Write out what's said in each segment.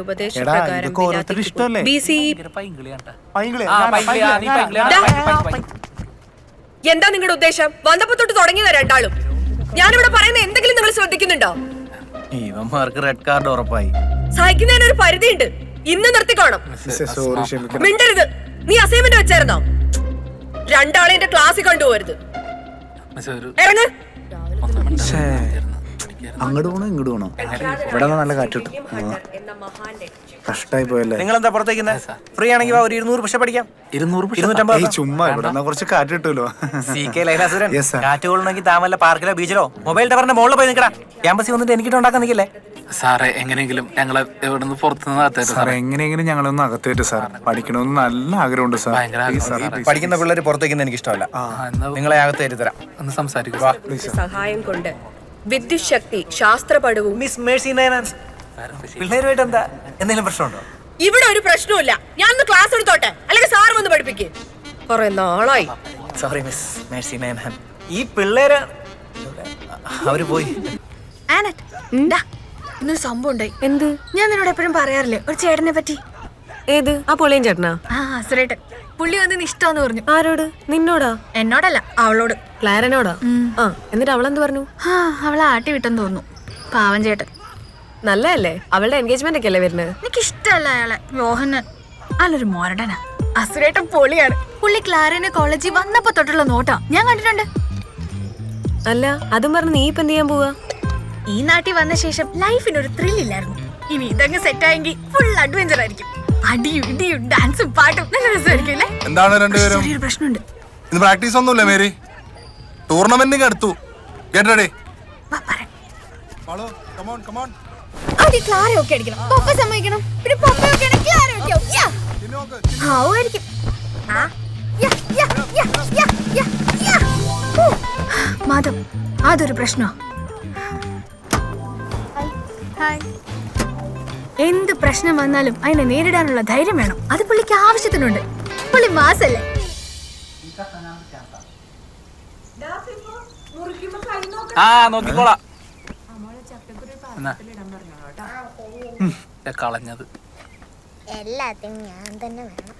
ഉപദേശപ്രകാരം? B C. എന്താ നിങ്ങളുടെ ഉദ്ദേശം? വന്നപ്പോ തൊട്ട് തുടങ്ങിയതാ രണ്ടാളും. ഞാനിവിടെ പറയുന്ന എന്തെങ്കിലും നിങ്ങൾ ശ്രദ്ധിക്കുന്നുണ്ടോ? ഇവന്മാർക്ക് റെഡ് കാർഡ് ഉറപ്പായി. സഹിക്കുന്നതിന് ഒരു പരിധിയുണ്ട്. ഇന്ന് നിർത്തിക്കോണം. മിണ്ടരുത്. നീ അസൈൻമെന്റ് വെച്ചായിരുന്നോ? രണ്ടാളെ എന്റെ ക്ലാസ്സിൽ കൊണ്ടുപോകരുത്. ഇറങ്ങ്. അങ്ങോട്ട് പോണോ ഇങ്ങോട്ട് പോണോ. ഇവിടെ നല്ല കാറ്റ് കിട്ടും. കഷ്ടായി പോയല്ലേ? നിങ്ങൾ എന്താ പുറത്തേക്കുന്നത് ഫ്രീ ആണെങ്കിൽ വാ, ഒരു ഇരുന്നൂറ് പക്ഷെ പഠിക്കാം ഇരുന്നൂറ് ഇരുന്നൂറ്റമ്പത് ചുമ്മാ ഇവിടെ കുറച്ച് കാറ്റ് കിട്ടുമല്ലോ. സി കെ ലൈലാസുരൻ കാറ്റ് കൊള്ളണമെങ്കിൽ താമല്ല പാർക്കിലോ ബീച്ചിലോ മൊബൈൽ ടവറിന്റെ മുകളിൽ പോയി നിൽക്കടാ. ക്യാമ്പസിൽ വന്നിട്ട് എനിക്കിട്ട് ഉണ്ടാക്കാൻ നിൽക്കില്ലേ? സാറേ എങ്ങനെയെങ്കിലും ഞങ്ങളെ എവിടെ നിന്ന് പുറത്തുനിന്ന് അകത്തേറ്റ് സാറേ എങ്ങനെയെങ്കിലും ഞങ്ങളൊന്ന് അകത്തേറ്റ് സാർ പഠിക്കണമെന്ന് നല്ല ആഗ്രഹമുണ്ട് സാർ. പഠിക്കുന്ന പിള്ളേർ പുറത്തേക്ക് എനിക്ക് ഇഷ്ടമല്ല നിങ്ങളെ അകത്തേറ്റ് തരാം. ഒന്ന് സംസാരിക്കുക സഹായം കൊണ്ട് വിദ്യുത് ശക്തി ശാസ്ത്രപടവും. മിസ് മേഴ്സി നയനാൻസ് പിള്ളേരുമായിട്ട് എന്താ എന്തെങ്കിലും പ്രശ്നമുണ്ടോ? ഇവിടെ ഒരു പ്രശ്നവുമില്ല. ഞാൻ ഒന്ന് ക്ലാസ് എടുത്തോട്ടെ. അല്ലെങ്കിൽ സാർ വന്ന് പഠിപ്പിക്കേ. കുറെ നാളായി. സോറി മിസ് മേഴ്സി നയനാൻ ഈ പിള്ളേര് അവർ പോയി. ആനറ്റ്, സംഭവം ഉണ്ടായി. എന്ത്? ഞാൻ നിന്നോട് എപ്പോഴും പറയാറില്ലേ ഒരു ചേട്ടനെ പറ്റി. ഏത്? ആ പൊളിയൻ ചേട്ടനാ? ആ സുരേട്ടൻ. പുള്ളി വന്ന് ഇഷ്ടാന്ന് പറഞ്ഞു. ആരോട്? നിന്നോടാ? എന്നോടല്ല അവളോട്. ക്ലാരനോടാ? ആ എന്നിട്ട് അവളെന്ത് പറഞ്ഞു? ആ അവളെ ആട്ടി വിട്ടെന്ന് തോന്നുന്നു. പാവൻ ചേട്ടൻ. നല്ലതല്ലേ? അവളുടെ എൻഗേജ്മെന്റ് ഒക്കെ അല്ലേ വരുന്നത്? എനിക്ക് ഇഷ്ടമല്ല അയാളെ. യോഹന്നൻ അല്ലൊരു മോരടനാ. അസുരേട്ടൻ പൊളിയാണ്. പുള്ളി ക്ലാരനെ കോളേജിൽ വന്നപ്പോ തൊട്ടുള്ള നോട്ടാ. ഞാൻ കണ്ടിട്ടുണ്ട്. അല്ല അതും പറഞ്ഞ് നീ ഇപ്പൊ എന്ത് ചെയ്യാൻ പോവാ? ഈ നാട്ടിൽ വന്ന ശേഷം ലൈഫിനൊരു ത്രില്ലില്ലായിരുന്നു ഇനി ഇതങ്ങ് സെറ്റ് ആയെങ്കിൽ ഫുൾ അഡ്വഞ്ചർ ആയിരിക്കും. അടിയും ഇടിയും ഡാൻസും പാട്ടും. നല്ല രസമായിരിക്കും അല്ലേ? എന്താണ് രണ്ടുപേരും? ചെറിയൊരു പ്രശ്നമുണ്ട്. ഇന്ന് പ്രാക്ടീസ് ഒന്നുമില്ല മേരി? ടൂർണമെന്റിന് അടുത്തു. കേട്ടടേ വാ, പറയാം. കമോൺ കമോൺ ആദ്യം ക്ലാര ഒക്കെ അടിക്കണം. പപ്പ സമ്മതിക്കണം. പിന്നെ പപ്പ ഒക്കെ ആണെങ്കിൽ ക്ലാര ഒക്കെ ആവും. യാ. ആവുമായിരിക്കും. ആ. യാ, യാ, യാ, യാ, യാ, യാ. ഹൂ. മാധവ് അതൊരു പ്രശ്നോ എന്ത് പ്രശ്നം വന്നാലും അതിനെ നേരിടാനുള്ള ധൈര്യം വേണം. അത് പുള്ളിക്ക് ആവശ്യത്തിനുണ്ട്. പുള്ളി മാസല്ലേ? ആ നോക്കിക്കോളാം. കളഞ്ഞത്. എല്ലാത്തിനും ഞാൻ തന്നെ വേണം.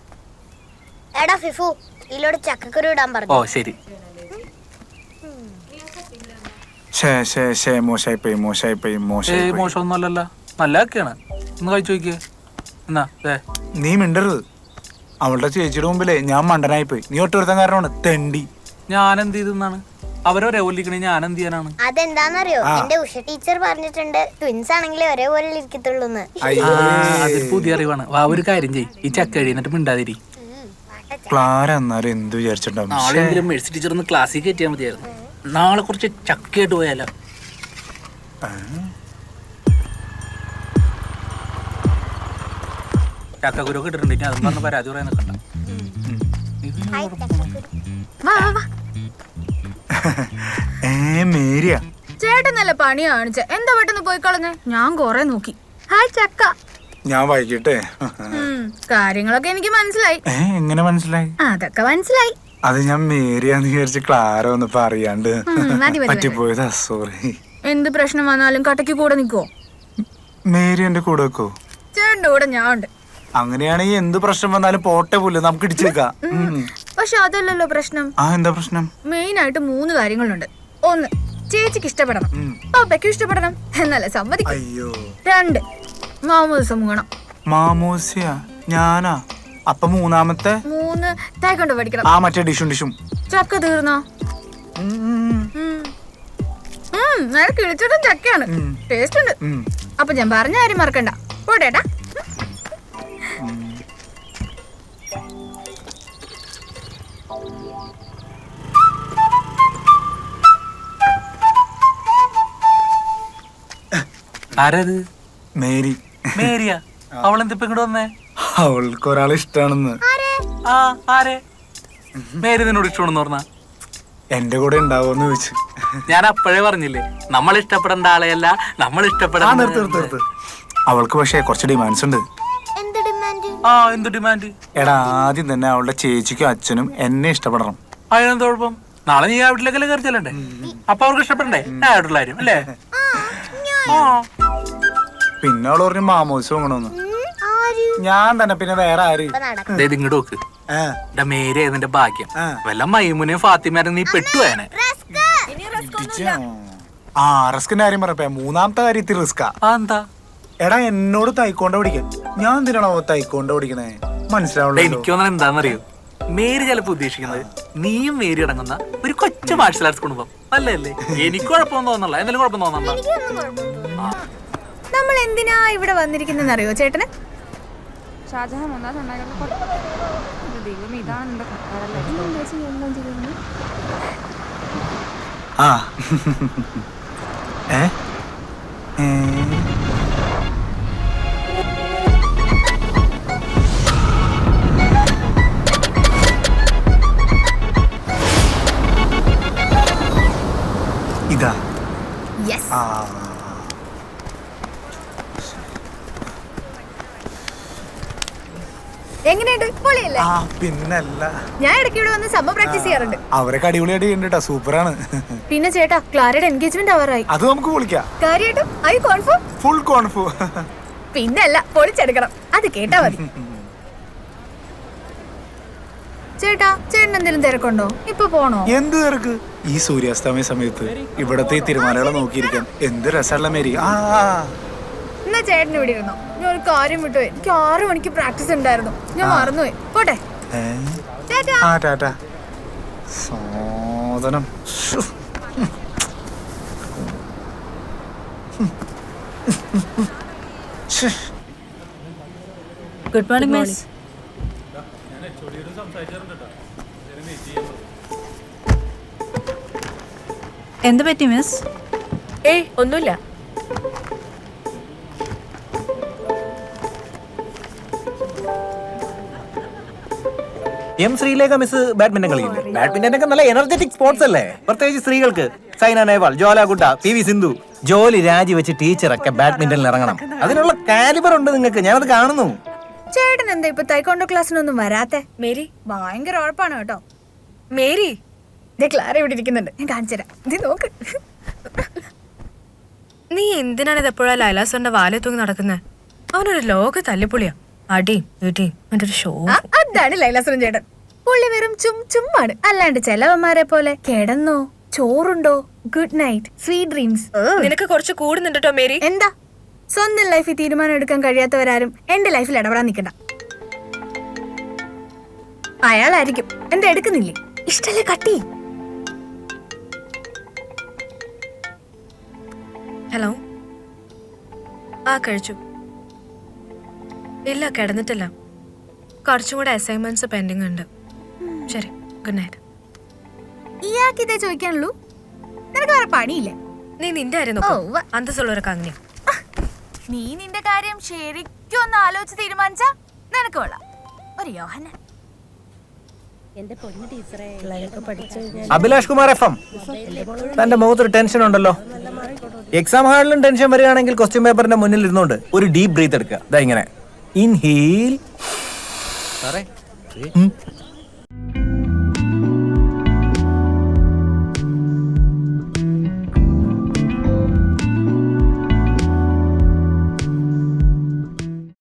എടാ ഫിഫു ഇതിലൂടെ ചക്കക്കുരു ഇടാൻ ഓ പറഞ്ഞു? ശരി. ഷേ മോശമായി പോയി മോശമായി പോയി മോശമായി മോശമൊന്നുമല്ലല്ലോ. നല്ലതൊക്കെയാണ്. ഒന്ന് കഴിച്ചു നോക്കിയേ എന്നാ ദേ. നീ മിണ്ടരുത്. അവളുടെ ചേച്ചിയുടെ മുമ്പിലേ ഞാൻ മണ്ടനായി പോയി നീ ഒട്ടുവരുത്താൻ കാരണമാണ്. തെണ്ടി. ഞാൻ എന്ത് ചെയ്തെന്നാണ് അവരൊരേ ഒല്ലിക്കണേ ഞാൻ എന്ത് ചെയ്യാനാണ്? അതെന്താന്നറിയോ? എന്റെ ഉഷ ടീച്ചർ പറഞ്ഞിട്ടുണ്ട് ട്വിൻസ് ആണെങ്കിലേ ഒരേപോലെ ഇരിക്കത്തുള്ളൂ എന്ന്. അത് പുതിയ അറിവാണ്. വാ ഒരു കാര്യം ചെയ്യ്. ഈ ചക്ക എഴുന്നിട്ട് മിണ്ടാതിരി. ക്ലാര എന്നാലും എന്ത് വിചാരിച്ചിട്ടുണ്ടാവും? നാളെ എങ്കിലും മെഴ്സി ടീച്ചർ ഒന്ന് ക്ലാസ്സിൽ കയറ്റിയാൽ മതിയായിരുന്നു. നാളെ കുറച്ച് ചക്കയായിട്ട് പോയാലോ? ചക്കക്കുരു ഒക്കെ ഇട്ടിട്ടുണ്ട് ഇനി അതും പറഞ്ഞ് പരാതി പറയാൻ നിൽക്കണ്ട. വാ വാ വാ. ഏ മേരിയ. ചേട്ടൻ നല്ല പണി കാണിച്ച? എന്താ പെട്ടെന്ന് പോയി കളഞ്ഞേ? ഞാൻ കൊറേ നോക്കി. ഹായ് ചക്ക. ഞാൻ വൈകിട്ടെ. ഉം, കാര്യങ്ങളൊക്കെ എനിക്ക് മനസ്സിലായി. ഏ എങ്ങനെ മനസ്സിലായി? അതൊക്കെ മനസ്സിലായി. അത് ഞാൻ മേരിയാന്ന് വിചാരിച്ച് ക്ലാര വന്നപ്പോ അറിയാണ്ട് ഉം, മതി, മതി, മതി. പറ്റിപ്പോയതാ സോറി എന്ത് പ്രശ്നം വന്നാലും കട്ടയ്ക്ക് കൂടെ നിൽക്കുവോ മേരി എന്റെ കൂടെ വെക്കോ ചേട്ടന്റെ കൂടെ ഞാൻ ഉണ്ട് അങ്ങനെയാണെങ്കിൽ എന്ത് പ്രശ്നം വന്നാലും പോട്ടെ പോലെ നമുക്ക് ഇടിച്ചു വെക്കാം. പക്ഷെ അതല്ലല്ലോ പ്രശ്നം. ആ എന്താ പ്രശ്നം? മെയിൻ ആയിട്ട് മൂന്ന് കാര്യങ്ങളുണ്ട്. ഒന്ന് ചേച്ചിക്ക് ഇഷ്ടപ്പെടണം. പാപ്പയ്ക്ക് ഇഷ്ടപ്പെടണം. എന്നല്ല സമ്മതിക്കും. അയ്യോ. രണ്ട് മാമോദിസം മുങ്ങണം. മാമോസിയ? ഞാനാ? അപ്പൊ മൂന്നാമത്തെ? മൂന്ന് തേക്കൊണ്ട് പഠിക്കണം. ആ മറ്റേ ഡിഷും ഡിഷും. ചക്ക തീർന്നോ? നല്ല കിളിച്ചോട്ടും ചക്കയാണ്. ടേസ്റ്റ് ഉണ്ട്. അപ്പൊ ഞാൻ പറഞ്ഞ കാര്യം മറക്കണ്ട. പോട്ടേട്ടാ ആരത്? മേരി. മേരിയ? അവളെന്തിപ്പോ ഇങ്ങോട്ട് വന്നേ? അവൾക്ക് ഒരാളെ ഇഷ്ടാണെന്ന് ആ ആരെ? മേരി നിന്നോട് ഇഷ്ടമാണെന്ന് പറഞ്ഞ? എന്റെ കൂടെ ഉണ്ടാവോന്ന് ചോദിച്ചു. ഞാൻ അപ്പോഴേ പറഞ്ഞില്ലേ നമ്മൾ ഇഷ്ടപ്പെടേണ്ട ആളെയല്ല നമ്മൾ ഇഷ്ടപ്പെടാൻ അവൾക്ക് പക്ഷേ കുറച്ച് ഡിമാൻഡ്സ് ഉണ്ട്. എന്ത് ഡിമാൻഡ് ആ എന്ത് ഡിമാൻഡ് എടാ ആദ്യം തന്നെ അവളുടെ ചേച്ചിക്കും അച്ഛനും എന്നെ ഇഷ്ടപ്പെടണം. അതിനെന്ത് കുഴപ്പം? നാളെ നീ ആ വീട്ടിലേക്കല്ലേ കയറി ചെല്ലണ്ടേ? അപ്പൊ അവർക്ക് ഇഷ്ടപ്പെടണ്ടേ? ഞാൻ ആയിട്ടുള്ള കാര്യം അല്ലേ? ആ. പിന്നെ അവൾ പറഞ്ഞു മാമോസ് വാങ്ങണമെന്ന് ആര്? ഞാൻ തന്നെ പിന്നെ വേറെ ആര്? ഇങ്ങോട്ട് നോക്ക്. മേരി ഭാഗ്യം. വല്ല മൈമുനെയും ഫാത്തിമാരും നീ പെട്ടുവേനെ. ആ റിസ്കിന്റെ കാര്യം പറഞ്ഞപ്പോ മൂന്നാമത്തെ കാര്യത്തിൽ റിസ്കാ എന്താ? എടാ എന്നോട് തൈക്കോണ്ട പഠിക്കാൻ ഞാൻ എന്തിനാണോ തൈക്കോണ്ട പഠിക്കണേ മനസ്സിലാവുള്ളൂ. എനിക്ക് എന്താണെന്നറിയോ? മേരി ചിലപ്പോ ഉദ്ദേശിക്കുന്നത് നീയും മേരി അടങ്ങുന്ന ഒരു കൊച്ചു മാർഷൽ ആർട്സ് കുടുംബം. അല്ലേ എനിക്ക് കുഴപ്പമൊന്നും തോന്നല്ല എന്തെങ്കിലും കുഴപ്പം തോന്നണ്ട നമ്മൾ എന്തിനാ ഇവിടെ വന്നിരിക്കുന്നതെന്ന് അറിയോ ചേട്ടന്? ഷാജഹാൻ ഉണ്ടായിരുന്നു ദൈവം ഇതാണ് ആ. ഏ എങ്ങനെയുണ്ട്? പൊളിയല്ലേ? ആ പിന്നല്ല. ഞാൻ ഇടയ്ക്ക് ഇവിടെ വന്ന് സമ്മ പ്രാക്ടീസ് ചെയ്യാറുണ്ട്. അവരൊക്കെ അടിപൊളിയായിട്ട് ചെയ്യുന്നുണ്ട് സൂപ്പറാണ്. പിന്നെ ചേട്ടാ ക്ലാരയുടെ എൻഗേജ്മെന്റ് ആവാറായി അത് നമുക്ക് വിളിക്കാം കാര്യമായിട്ടും ഐ കോൺഫോ ഫുൾ കോൺഫോ പിന്നല്ല പൊളിച്ചെടുക്കണം. അത് കേട്ടാ മതി. ചേട്ടാ ചേട്ടൻ എന്തെങ്കിലും തിരക്കുണ്ടോ? ഇപ്പൊ പോണോ? എന്ത് തിരക്ക്? ഈ സൂര്യാസ്തമയ സമയത്ത് ഇവിടത്തെ തിരുമാലകളെ നോക്കിയിരിക്കാൻ എന്ത് രസമുള്ള മേരി. ആ. എന്നാ ചേട്ടൻ ഇവിടെ ഇരുന്നോ. ഞാൻ ഒരു കാര്യം വിട്ടുപോയി എനിക്ക് ആറു മണിക്ക് പ്രാക്ടീസ് ഉണ്ടായിരുന്നു. ഞാൻ മറന്നുപോയി. പോട്ടെ? ആ ടാറ്റ. ശ്ശേ. ഗുഡ് മോർണിംഗ് മിസ് എന്ത് പറ്റി മിസ് ഏയ് ഒന്നുമില്ല. എം ശ്രീലേഖ മിസ് ബാഡ്മിന്റൺ കളിയില്ലേ? ബാഡ്മിന്റൺ ഒക്കെ നല്ല എനർജറ്റിക് സ്പോർട്സ് അല്ലേ? പ്രത്യേകിച്ച് സ്ത്രീകൾക്ക്. Saina Nehwal Jwala Gutta P V Sindhu. ജോലി രാജിവെച്ച് ടീച്ചറൊക്കെ ബാഡ്മിന്റണിൽ ഇറങ്ങണം. അതിനുള്ള കാലിബർ ഉണ്ട് നിങ്ങൾക്ക്. ഞാനത് കാണുന്നു. ചേട്ടൻ എന്താ ഇപ്പൊ തൈക്കോണ്ടോ ക്ലാസ്സിനൊന്നും വരാത്തെ? മേരി ഭയങ്കര ഉഴപ്പാണ് കേട്ടോ. മേരി ക്ലാര ഇവിടെ ഇരിക്കുന്നുണ്ട്. ഞാൻ കാണിച്ചു തരാം. ഇത് നോക്ക്. നീ എന്തിനാണ് ഇത് എപ്പോഴാ ലൈലാസറിന്റെ വാലെ തൂങ്ങി നടക്കുന്നത് അവനൊരു ലോക തല്ലിപ്പൊളിയാ. അടിയും ഒരു ഷോ ആ, അതാണ് ലൈലാസുരൻ ചേട്ടൻ. പുള്ളി വെറും ചും ചുമ്മാണ്. അല്ലാണ്ട് ചെലവന്മാരെ പോലെ കിടന്നോ ചോറുണ്ടോ ഗുഡ് നൈറ്റ് സ്വീറ്റ് ഡ്രീംസ് നിനക്ക് കുറച്ച് കൂടുന്നുണ്ട് കേട്ടോ മേരി. എന്താ? സ്വന്തം ലൈഫിൽ തീരുമാനം എടുക്കാൻ കഴിയാത്തവരാരും എന്റെ ലൈഫിൽ ഇടപെടാൻ നിൽക്കണ്ട. അയാളായിരിക്കും. എന്താ എടുക്കുന്നില്ലേ? ഇഷ്ടല്ലേ കട്ടി? ഹലോ ആ കഴിച്ചു. ഇല്ല കിടന്നിട്ടില്ല. കുറച്ചും കൂടെ അസൈൻമെന്റ്സ് പെൻഡിങ് ഉണ്ട്. ശരി ഗുഡ് നൈറ്റ് ഇയാൾക്ക് ഇതേ ചോദിക്കാനുള്ളൂ. നിനക്ക് വേറെ പണിയില്ല. നീ നിന്റെ കാര്യം നോക്കും. അന്തസ്സുള്ളവരൊക്കെ അങ്ങനെ നീ നിന്റെ കാര്യം ശരിക്കും ഒന്ന് ആലോചിച്ച് തീരുമാനിച്ചാ നിനക്ക് കൊള്ളാം. ഒരു യോഹന അഭിലാഷ് കുമാർ എഫ് എം. തന്റെ മുഖത്തൊരു ടെൻഷൻ ഉണ്ടല്ലോ. എക്സാം ഹാളിലും ടെൻഷൻ വരികയാണെങ്കിൽ ക്വസ്റ്റ്യൻ പേപ്പറിന്റെ മുന്നിൽ ഇരുന്നുകൊണ്ട് ഒരു ഡീപ് ബ്രീത്ത് എടുക്കുക. ഇതാ ഇങ്ങനെ. Inhale. Pare. Hmm?